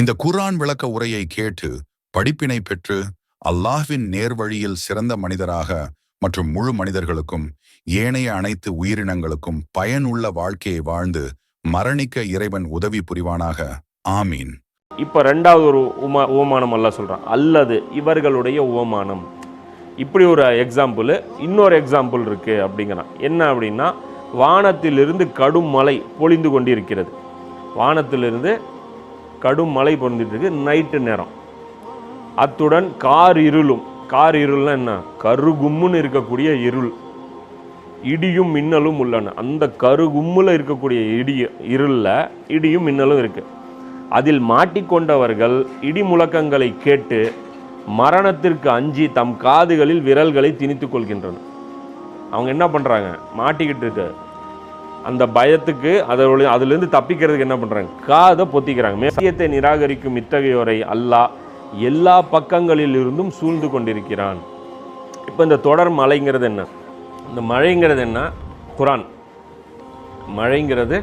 இந்த குர்ஆன் விளக்க உரையை கேட்டு படிப்பினை பெற்று அல்லாஹ்வின் நேர்வழியில் சிறந்த மனிதராக மற்றும் முழு மனிதர்களுக்கும் ஏனைய அனைத்து உயிரினங்களுக்கும் பயனுள்ள வாழ்க்கையை வாழ்ந்து மரணிக்க இறைவன் உதவி புரிவானாக. ஆமீன். இப்போ ரெண்டாவது ஒரு உமா உவமானம் அல்ல சொல்கிறான் அல்லது இவர்களுடைய உவமானம். இப்படி ஒரு எக்ஸாம்பிள் இன்னொரு எக்ஸாம்பிள் இருக்குது அப்படிங்கிறான். என்ன அப்படின்னா வானத்திலிருந்து கடும் மழை பொழிந்து கொண்டிருக்கிறது. வானத்திலிருந்து கடும் மழை பொழிந்துட்டு இருக்கு நைட்டு நேரம். அத்துடன் கார் இருளும். கார் இருள்னா என்ன? கருகும்முன்னு இருக்கக்கூடிய இருள். இடியும் மின்னலும் உள்ளன. அந்த கருகும்முல இருக்கக்கூடிய இடி இருளில் இடியும் மின்னலும் இருக்கு. அதில் மாட்டிக்கொண்டவர்கள் இடி முழக்கங்களை கேட்டு மரணத்திற்கு அஞ்சி தம் காதுகளில் விரல்களை திணித்துக் கொள்கின்றனர். அவங்க என்ன பண்ணுறாங்க மாட்டிக்கிட்டு இருக்க அந்த பயத்துக்கு அதோட அதுலேருந்து தப்பிக்கிறதுக்கு என்ன பண்ணுறாங்க காதை பொத்திக்கிறாங்க. மேசியத்தை நிராகரிக்கும் இத்தகையோரை அல்லாஹ் எல்லா பக்கங்களில் இருந்தும் சூழ்ந்து கொண்டிருக்கிறான். இப்போ இந்த தொடர் மழைங்கிறது என்ன? இந்த மழைங்கிறது என்ன? குரான். மழைங்கிறது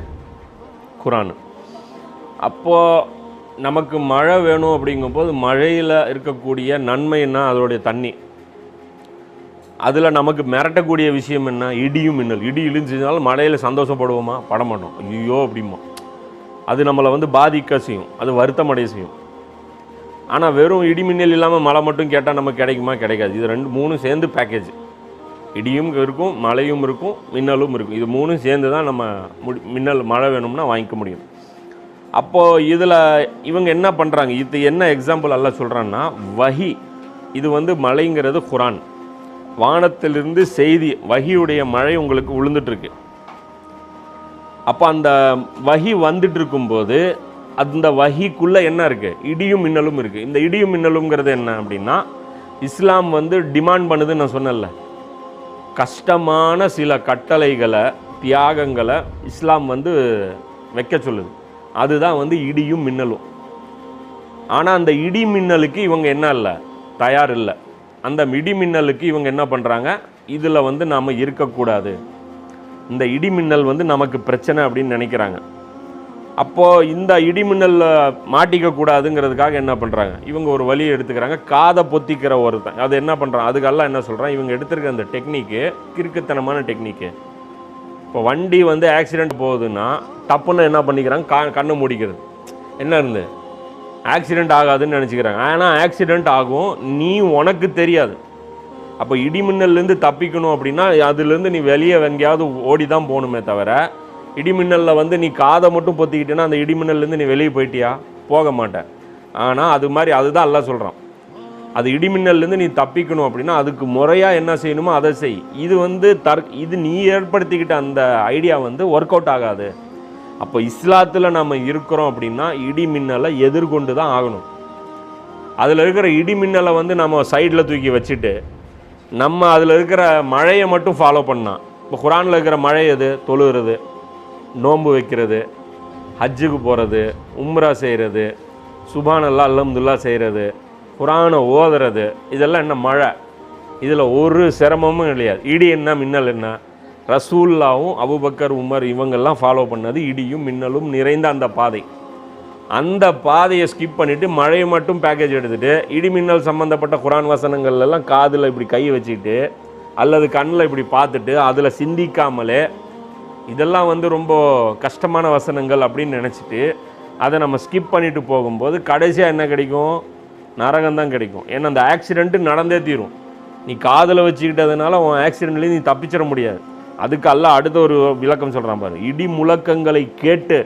குரான். அப்போது நமக்கு மழை வேணும் அப்படிங்கும்போது மழையில் இருக்கக்கூடிய நன்மைன்னா அதோடைய தண்ணி. அதில் நமக்கு மிரட்டக்கூடிய விஷயம் என்ன? இடியும் மின்னல். இடி இழிஞ்சினாலும் மழையில் சந்தோஷப்படுவோமா? பட மாட்டோம் ஐயோ அப்படிமா அது நம்மளை வந்து பாதிக்க செய்யும். அது வருத்தம் அடைய செய்யும். ஆனால் வெறும் இடி மின்னல் இல்லாமல் மழை மட்டும் கேட்டால் நமக்கு கிடைக்குமா? கிடைக்காது. இது ரெண்டு மூணும் சேர்ந்து பேக்கேஜ் இடியும் இருக்கும் மழையும் இருக்கும் மின்னலும் இருக்கும். இது மூணும் சேர்ந்து தான் நம்ம முடி மின்னல் மழை வேணும்னா வாங்கிக்க முடியும். அப்போது இதில் இவங்க என்ன பண்ணுறாங்க இது என்ன எக்ஸாம்பிள் எல்லாம் சொல்கிறான்னா வஹி. இது வந்து மழைங்கிறது குரான். வானத்திலிருந்து செய்தி வகியுடைய மழை உங்களுக்கு விழுந்துட்டுருக்கு அப்போ அந்த வகி வந்துட்டு இருக்கும்போது அந்த வகிக்குள்ளே என்ன இருக்குது இடியும் மின்னலும் இருக்குது இந்த இடியும் மின்னலுங்கிறது என்ன அப்படின்னா இஸ்லாம் வந்து டிமாண்ட் பண்ணுதுன்னு நான் சொன்னேன்ல. கஷ்டமான சில கட்டளைகளை தியாகங்களை இஸ்லாம் வந்து வைக்க சொல்லுது. அதுதான் வந்து இடியும் மின்னலும். ஆனால் அந்த இடி மின்னலுக்கு இவங்க என்ன இல்லை? தயார் இல்லை. அந்த இடி மின்னலுக்கு இவங்க என்ன பண்ணுறாங்க இதில் வந்து நாம் இருக்கக்கூடாது. இந்த இடி மின்னல் வந்து நமக்கு பிரச்சனை அப்படின்னு நினைக்கிறாங்க. அப்போது இந்த இடி மின்னலில் மாட்டிக்க கூடாதுங்கிறதுக்காக என்ன பண்ணுறாங்க இவங்க ஒரு வழியை எடுத்துக்கிறாங்க. காதை பொத்திக்கிற ஒருத்தன். அது என்ன பண்ணுறான் அதுக்கெல்லாம் என்ன சொல்கிறான் இவங்க எடுத்துருக்க அந்த டெக்னிக்கு கிறுக்குத்தனமான டெக்னிக்கு. இப்போ வண்டி வந்து ஆக்சிடெண்ட் போகுதுன்னா டப்புன்னு என்ன பண்ணிக்கிறாங்க? கா கண்ணை மூடிக்கிறது. என்ன இருந்து? ஆக்சிடெண்ட் ஆகாதுன்னு நினச்சிக்கிறாங்க. ஆனால் ஆக்சிடெண்ட் ஆகும். நீ உனக்கு தெரியாது. அப்போ இடிமின்னல்லேருந்து தப்பிக்கணும் அப்படின்னா அதுலேருந்து நீ வெளியே எங்கேயாவது ஓடி தான் போகணுமே தவிர இடிமின்னலில் வந்து நீ காதை மட்டும் பொத்திக்கிட்டேன்னா அந்த இடிமின்னல்லேருந்து நீ வெளியே போயிட்டியா? போக மாட்டேன் ஆனால் அது மாதிரி அதுதான் எல்லாம் சொல்கிறான் அது இடிமின்னல்லேருந்து நீ தப்பிக்கணும் அப்படின்னா அதுக்கு முறையாக என்ன செய்யணுமோ அதை செய். இது வந்து தற் இது நீ ஏற்படுத்திக்கிட்ட அந்த ஐடியா வந்து ஒர்க் அவுட் ஆகாது. அப்போ இஸ்லாத்தில் நம்ம இருக்கிறோம் அப்படின்னா இடி மின்னலை எதிர்கொண்டு தான் ஆகணும். அதில் இருக்கிற இடி மின்னலை வந்து நம்ம சைடில் தூக்கி வச்சுட்டு நம்ம அதில் இருக்கிற மழையை மட்டும் ஃபாலோ பண்ணால் இப்போ குரானில் இருக்கிற மழை எது? தொழுகிறது நோன்பு வைக்கிறது ஹஜ்ஜுக்கு போகிறது உம்ரா செய்கிறது சுபானல்லா அல்லம்துல்லா செய்கிறது குரானை ஓதுறது இதெல்லாம் என்ன மழை? இதில் ஒரு சிரமமும் கிடையாது இடி என்ன மின்னல் என்ன? ரசூல்லாவும் அபுபக்கர் உமர் இவங்கெல்லாம் ஃபாலோ பண்ணது இடியும் மின்னலும் நிறைந்த அந்த பாதை. அந்த பாதையை ஸ்கிப் பண்ணிவிட்டு மழையை மட்டும் பேக்கேஜ் எடுத்துகிட்டு இடி மின்னல் சம்மந்தப்பட்ட குரான் வசனங்கள் எல்லாம் காதில் இப்படி கை வச்சுக்கிட்டு அல்லது கண்ணில் இப்படி பார்த்துட்டு அதில் சிந்திக்காமலே இதெல்லாம் வந்து ரொம்ப கஷ்டமான வசனங்கள் அப்படின்னு நினச்சிட்டு அதை நம்ம ஸ்கிப் பண்ணிட்டு போகும்போது கடைசியாக என்ன கிடைக்கும்? நரகம்தான் கிடைக்கும். ஏன்னா அந்த ஆக்சிடெண்ட்டு நடந்தே தீரும். நீ காதில் வச்சுக்கிட்டதுனால உன் ஆக்சிடெண்ட்லேயும் நீ தப்பிச்சிட முடியாது. அதுக்கு அல்ல அடுத்த ஒரு விளக்கம் சொல்கிறான் பாரு. இடி முழக்கங்களை கேட்டு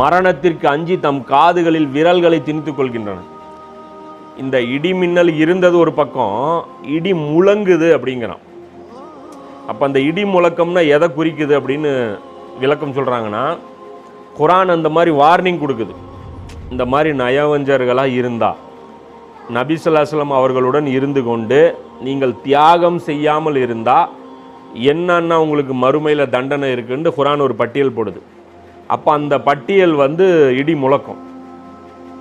மரணத்திற்கு அஞ்சி தம் காதுகளில் விரல்களை திணித்துக் கொள்கின்றன. இந்த இடி மின்னல் இருந்தது ஒரு பக்கம் இடி முழங்குது அப்படிங்கிறான். அப்போ அந்த இடி முழக்கம்னா எதை குறிக்குது அப்படின்னு விளக்கம் சொல்கிறாங்கன்னா குரான் அந்த மாதிரி வார்னிங் கொடுக்குது. இந்த மாதிரி நயவஞ்சர்களாக இருந்தா நபிசுல்லாஸ்லம் அவர்களுடன் இருந்து கொண்டு நீங்கள் தியாகம் செய்யாமல் இருந்தால் என்னன்னா உங்களுக்கு மறுமையில் தண்டனை இருக்குன்னு குரான் ஒரு பட்டியல் போடுது. அப்போ அந்த பட்டியல் வந்து இடி முழக்கம்.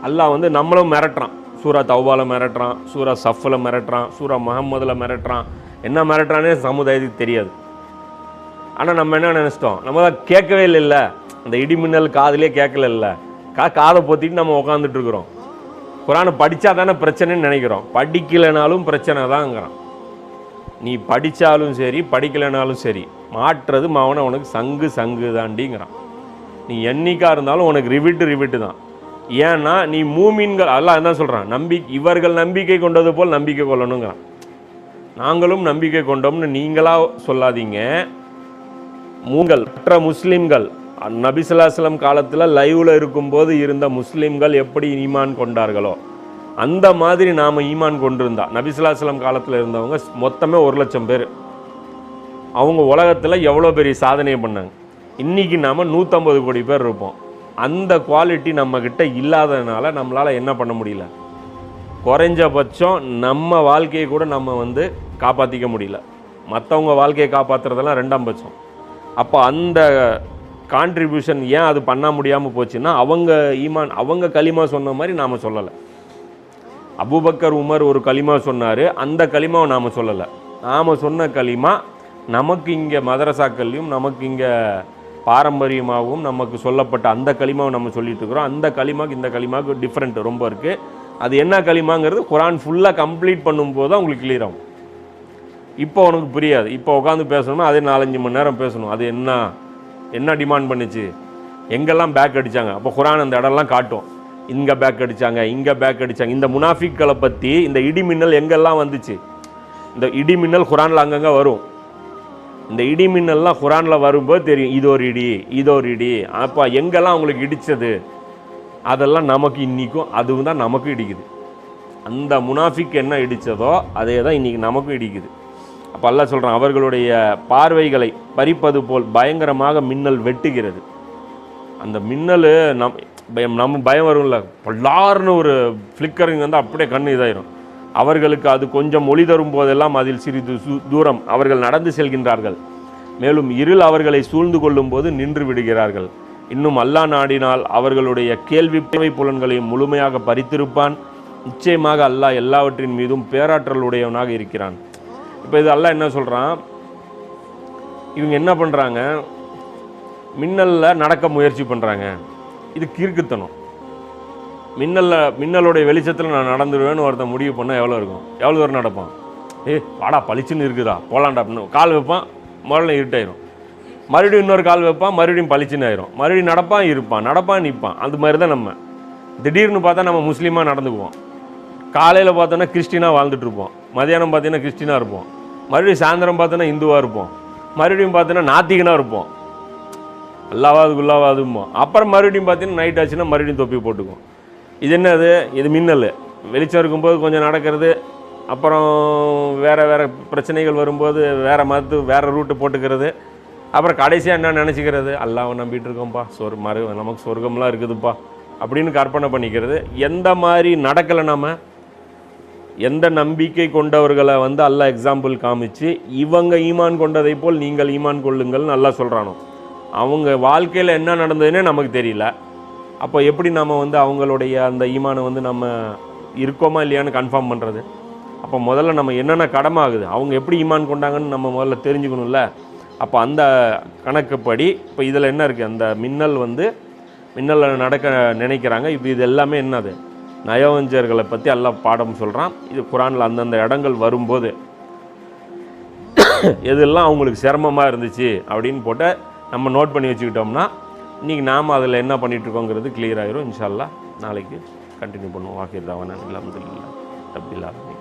அல்லாஹ் வந்து நம்மளும் மிரட்டுறான். சூரா தௌபால மிரட்டுறான் சூரா சஃபில் மிரட்டுறான் சூரா முகமதில் மிரட்டுறான். என்ன மிரட்டுறானே சமுதாயத்துக்கு தெரியாது. ஆனால் நம்ம என்ன நினச்சிட்டோம்? நம்ம தான் கேட்கவே இல்லை அந்த இடி மின்னல் காதுலேயே கேட்கல கா காதை பொத்திட்டு நம்ம உட்காந்துட்டு இருக்கிறோம். குரானை படித்தா தானே பிரச்சனைன்னு நினைக்கிறோம். படிக்கலைனாலும் பிரச்சனை தாங்கிறான் நீ படித்தாலும் சரி படிக்கலைனாலும் சரி மாற்றுறது மாவன உனக்கு சங்கு சங்கு தாண்டிங்கிறான் நீ என்னைக்கா இருந்தாலும் உனக்கு ரிவிட்டு ரிவிட்டு தான். ஏன்னா நீ மூமீன்கள் அதெல்லாம் என்ன சொல்கிறான் நம்பி இவர்கள் நம்பிக்கை கொண்டது போல் நம்பிக்கை கொள்ளணுங்கிறான். நாங்களும் நம்பிக்கை கொண்டோம்னு நீங்களாக சொல்லாதீங்க. மூங்கள் மற்ற முஸ்லீம்கள் நபிசுல்லாஸ்லம் காலத்தில் லைவில் இருக்கும்போது இருந்த முஸ்லீம்கள் எப்படி ஈமான் கொண்டார்களோ அந்த மாதிரி நாம் ஈமான் கொண்டிருந்தா நபிசுல்லாஸ்லம் காலத்தில் இருந்தவங்க மொத்தமே ஒரு லட்சம் பேர். அவங்க உலகத்தில் எவ்வளோ பெரிய சாதனையை பண்ணாங்க? இன்றைக்கி நாம் நூற்றம்பது கோடி பேர் இருப்போம். அந்த குவாலிட்டி நம்மக்கிட்ட இல்லாததுனால நம்மளால் என்ன பண்ண முடியல? குறைஞ்சபட்சம் நம்ம வாழ்க்கையை கூட நம்ம வந்து காப்பாற்றிக்க முடியல. மற்றவங்க வாழ்க்கையை காப்பாற்றுறதெல்லாம் ரெண்டாம் பட்சம். அப்போ அந்த கான்ட்ரிபியூஷன் ஏன் அது பண்ண முடியாமல் போச்சுன்னா அவங்க ஈமான் அவங்க களிமா சொன்ன மாதிரி நாம் சொல்லலை. அபூபக்கர் உமர் ஒரு களிமா சொன்னார். அந்த களிமாவை நாம் சொல்லலை. நாம் சொன்ன களிமா நமக்கு இங்கே மதரசாக்கள்லையும் நமக்கு இங்கே பாரம்பரியமாகவும் நமக்கு சொல்லப்பட்ட அந்த களிமாவை நம்ம சொல்லிட்டு இருக்கிறோம். அந்த களிமாவுக்கு இந்த களிமாவுக்கு டிஃப்ரெண்ட் ரொம்ப இருக்குது அது என்ன களிமாங்கிறது குரான் ஃபுல்லாக கம்ப்ளீட் பண்ணும்போது தான் உங்களுக்கு கிளியர் ஆகும். இப்போ உனக்கு புரியாது. இப்போ உட்காந்து பேசணும்னா அதே நாலஞ்சு மணி நேரம் பேசணும். அது என்ன என்ன டிமாண்ட் பண்ணுச்சு? எங்கெல்லாம் பேக் அடிச்சாங்க? அப்போ குரான் அந்த இடம்லாம் காட்டும். இங்கே பேக் அடித்தாங்க இங்கே பேக் அடித்தாங்க இந்த முனாஃபிக்களை பற்றி இந்த இடி மின்னல் எங்கெல்லாம் வந்துச்சு? இந்த இடிமின்னல் குரானில் அங்கங்கே வரும். இந்த இடி மின்னல்லாம் குரானில் வரும்போது தெரியும் இது ஒரு இடி இது ஒரு இடி. அப்போ எங்கெல்லாம் அவங்களுக்கு இடித்தது அதெல்லாம் நமக்கு இன்றைக்கும் அதுவும் தான் நமக்கு இடிக்குது. அந்த முனாஃபிக் என்ன இடித்ததோ அதே தான் இன்றைக்கி நமக்கும் இடிக்குது. அப்போ அல்லாஹ் சொல்கிறான் அவர்களுடைய பார்வைகளை பறிப்பது போல் பயங்கரமாக மின்னல் வெட்டுகிறது. அந்த மின்னல் நம் பயம் நம்ம பயம் வரும்ல. பல்லார்னு ஒரு ஃப்ளிக்கரிங் வந்து அப்படியே கண் இதாயிரும். அவர்களுக்கு அது கொஞ்சம் ஒளி தரும் போதெல்லாம் அதில் சிறிது சு- தூரம் அவர்கள் நடந்து செல்கின்றார்கள். மேலும் இருள் அவர்களை சூழ்ந்து கொள்ளும் போது நின்று விடுகிறார்கள். இன்னும் அல்லாஹ் நாடினால் அவர்களுடைய கேள்வி புலன்களையும் முழுமையாக பறித்திருப்பான். நிச்சயமாக அல்லாஹ் எல்லாவற்றின் மீதும் பேராற்றல் உடையவனாக இருக்கிறான். இப்போ இது அல்லாஹ் என்ன சொல்கிறான் இவங்க என்ன பண்ணுறாங்க மின்னலில் நடக்க முயற்சி பண்ணுறாங்க இது கிறுக்குத்தனம் மின்னலில் மின்னலுடைய வெளிச்சத்தில் நான் நடந்துடுவேன்னு ஒருத்தன் முடிவு பண்ணால் எவ்வளோ இருக்கும்? எவ்வளோ தூரம் நடப்பான்? ஏ வாடா பளிச்சுன்னு இருக்குதா? போலாண்டா அப்படின்னு கால் வைப்பான் முதல்ல இருட்டாயிரும். மறுபடியும் இன்னொரு கால் வைப்பான் மறுபடியும் பளிச்சுன்னு ஆயிரும். மறுபடியும் நடப்பான் இருப்பான் நடப்பான் நிற்பான் அது மாதிரி தான் நம்ம. திடீர்னு பார்த்தா நம்ம முஸ்லீமாக நடந்துக்குவோம். காலையில் பார்த்தோன்னா கிறிஸ்டினாக வாழ்ந்துட்டுருப்போம் மதியானம் பார்த்தீங்கன்னா கிறிஸ்டினாக இருப்போம். மறுபடியும் சாயந்தரம் பார்த்தோன்னா இந்துவாக இருப்போம். மறுபடியும் பார்த்தோன்னா நாத்திகனாக இருப்போம். அல்லாவாது குல்லாவாதுமோ அப்புறம் மறுபடியும் பார்த்தீங்கன்னா நைட் ஆச்சுன்னா மறுபடியும் தொப்பி போட்டுக்கும். இது என்னது? இது மின்னல். வெளிச்சம் இருக்கும்போது கொஞ்சம் நடக்கிறது. அப்புறம் வேறு வேறு பிரச்சனைகள் வரும்போது வேறு மதத்து வேறு ரூட்டு போட்டுக்கிறது. அப்புறம் கடைசியாக என்ன நினச்சிக்கிறது? அல்லாவை நம்பிட்டு இருக்கோம்ப்பா சொர் மறு நமக்கு சொர்க்கம்லாம் இருக்குதுப்பா. அப்படின்னு கற்பனை பண்ணிக்கிறது. எந்த மாதிரி நடக்கலை நம்ம எந்த நம்பிக்கை கொண்டவர்களை வந்து அல்லாஹ் எக்ஸாம்பிள் காமிச்சு இவங்க ஈமான் கொண்டதை போல் நீங்கள் ஈமான் கொள்ளுங்கள்னு நல்லா சொல்கிறானோ அவங்க வாழ்க்கையில் என்ன நடந்ததுன்னே நமக்கு தெரியல. அப்போ எப்படி நம்ம வந்து அவங்களுடைய அந்த ஈமானை வந்து நம்ம இருக்கோமா இல்லையான்னு கன்ஃபார்ம் பண்ணுறது அப்போ முதல்ல நம்ம என்னென்ன கடமை ஆகுது அவங்க எப்படி ஈமான் கொண்டாங்கன்னு நம்ம முதல்ல தெரிஞ்சுக்கணும்ல. அப்போ அந்த கணக்குப்படி இப்போ இதில் என்ன இருக்குது அந்த மின்னல் வந்து மின்னலில் நடக்க நினைக்கிறாங்க. இப்போ இது எல்லாமே என்னது? நயவஞ்சர்களை பற்றி எல்லாம் பாடம் சொல்கிறான் இது குரானில் அந்தந்த இடங்கள் வரும்போது. எதெல்லாம் அவங்களுக்கு சிரமமாக இருந்துச்சு அப்படின்னு போட்ட நம்ம நோட் பண்ணி வச்சுக்கிட்டோம்னா இன்றைக்கி நாம் அதில் என்ன பண்ணிகிட்ருக்கோங்கிறது கிளியர் ஆகிரும் இன்ஷால்லா நாளைக்கு கண்டினியூ பண்ணுவோம். வாக்கிர் இல்லாமல் அலமதுல்லா தப்பில்லாமல்